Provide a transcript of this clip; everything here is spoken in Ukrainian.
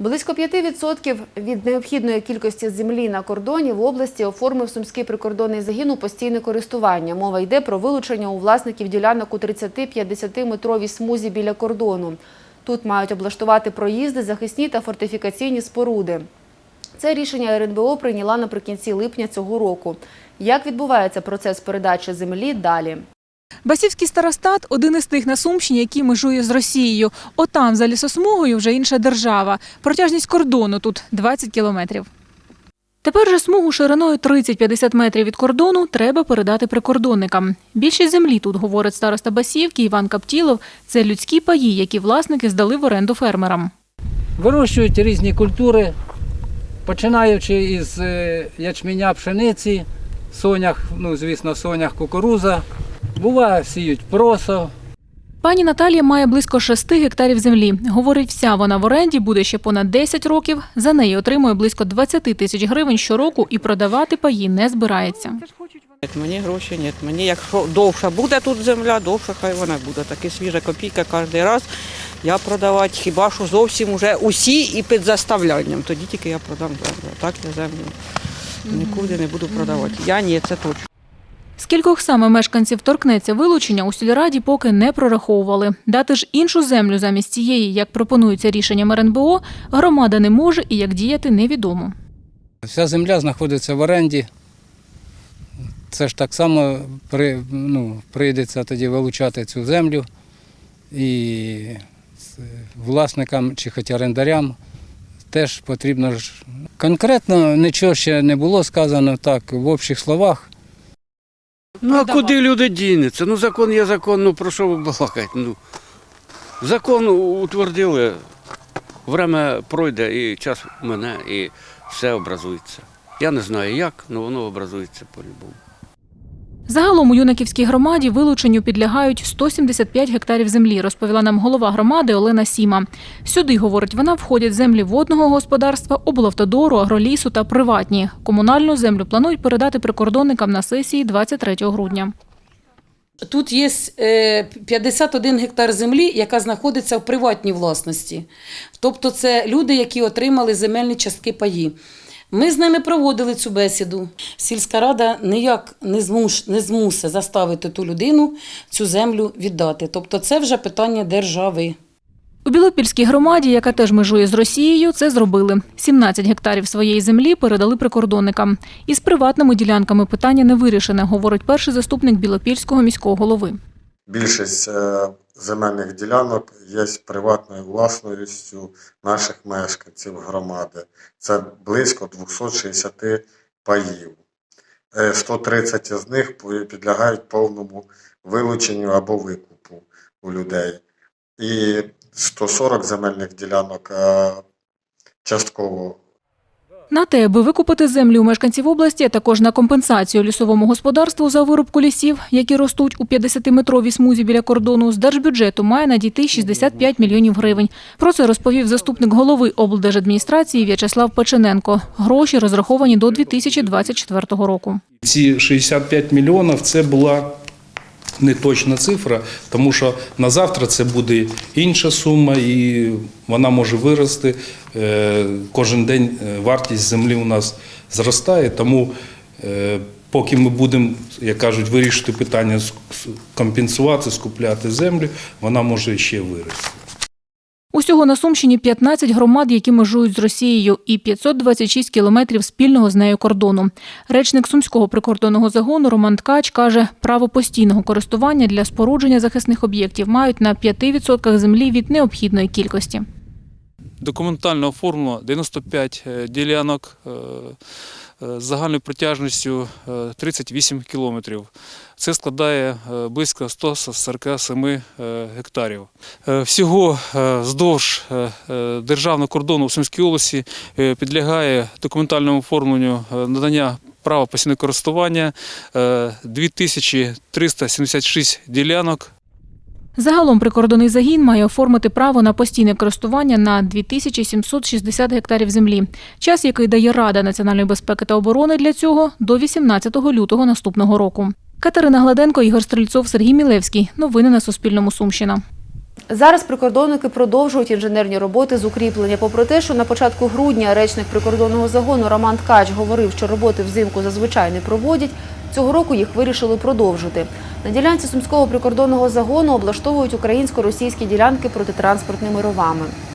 Близько 5% від необхідної кількості землі на кордоні в області оформив Сумський прикордонний загін у постійне користування. Мова йде про вилучення у власників ділянок у 30-50 метровій смузі біля кордону. Тут мають облаштувати проїзди, захисні та фортифікаційні споруди. Це рішення РНБО прийняла наприкінці липня цього року. Як відбувається процес передачі землі далі? Басівський старостат – один із тих на Сумщині, який межує з Росією. Отам, за лісосмугою, вже інша держава. Протяжність кордону тут 20 кілометрів. Тепер же смугу шириною 30-50 метрів від кордону треба передати прикордонникам. Більшість землі тут, говорить староста Басівки Іван Каптілов, це людські паї, які власники здали в оренду фермерам. Вирощують різні культури, починаючи із е, ячменя пшениці, сонях, ну звісно, сонях кукуруза. Буває, сіють просо. Пані Наталія має близько 6 гектарів землі. Говорить, вся вона в оренді буде ще понад 10 років. За неї отримує близько 20 тисяч гривень щороку і продавати паї не збирається. Ні, мені гроші, ні. Мені якщо довша буде тут земля, довша хай вона буде. Такі свіжа копійка кожен раз. Я продавати хіба що зовсім уже усі і під заставлянням. Тоді тільки я продам землю. Так я землю нікуди не буду продавати. Я ні, це точно. Скількох саме мешканців торкнеться вилучення у сільраді поки не прораховували. Дати ж іншу землю замість цієї, як пропонується рішенням РНБО, громада не може і як діяти невідомо. Вся земля знаходиться в оренді. Це ж так само при, ну, прийдеться тоді вилучати цю землю і власникам чи хоч орендарям теж потрібно ж. Конкретно нічого ще не було сказано так в общих словах. Ну а куди люди дінуться? Ну закон є закон, ну про що ви балакаєте? Ну, закон утвердили, время пройде і час мене, і все образується. Я не знаю як, але воно образується по-любому. Загалом у юнаківській громаді вилученню підлягають 175 гектарів землі, розповіла нам голова громади Олена Сіма. Сюди, говорить вона, входять землі водного господарства, облавтодору, агролісу та приватні. Комунальну землю планують передати прикордонникам на сесії 23 грудня. Тут є е, 51 гектар землі, яка знаходиться в приватній власності. Тобто це люди, які отримали земельні частки паї. Ми з ними проводили цю бесіду. Сільська рада ніяк не, змуш, не змусить заставити ту людину цю землю віддати. Тобто це вже питання держави. У Білопільській громаді, яка теж межує з Росією, це зробили. 17 гектарів своєї землі передали прикордонникам. Із приватними ділянками питання не вирішене, говорить перший заступник Білопільського міського голови. Більшість е, земельних ділянок є приватною власністю наших мешканців громади. Це близько 260 паїв. Е, 130 з них підлягають повному вилученню або викупу у людей. І 140 земельних ділянок е, частково На те, аби викупити землю у мешканців області, а також на компенсацію лісовому господарству за вирубку лісів, які ростуть у 50-метровій смузі біля кордону, з держбюджету має надійти 65 мільйонів гривень. Про це розповів заступник голови облдержадміністрації В'ячеслав Печененко. Гроші розраховані до 2024 року. Ці 65 мільйонів це була не точна цифра, тому що на завтра це буде інша сума, і вона може вирости. Е, Кожен день е, вартість землі у нас зростає, тому е, поки ми будемо, як кажуть, вирішити питання компенсувати, скупляти землю, вона може ще вирости. Усього на Сумщині 15 громад, які межують з Росією, і 526 кілометрів спільного з нею кордону. Речник Сумського прикордонного загону Роман Ткач каже, право постійного користування для спорудження захисних об'єктів мають на 5% землі від необхідної кількості. документально оформлено 95 е, ділянок е, з загальною протяжністю е, 38 кілометрів. Це складає е, близько 147 е, гектарів. Е, Всього е, вздовж е, е, державного кордону у Сумській області е, підлягає документальному оформленню е, надання права постійного користування е, 2376 ділянок Загалом прикордонний загін має оформити право на постійне користування на 2760 гектарів землі. Час, який дає Рада національної безпеки та оборони для цього, до 18 лютого наступного року. Катерина Гладенко, Ігор Стрільцов, Сергій Мілевський. Новини на Суспільному. Сумщина. Зараз прикордонники продовжують інженерні роботи з укріплення. Попри те, що на початку грудня речник прикордонного загону Роман Ткач говорив, що роботи взимку зазвичай не проводять, цього року їх вирішили продовжити. На ділянці сумського прикордонного загону облаштовують українсько-російські ділянки протитранспортними ровами.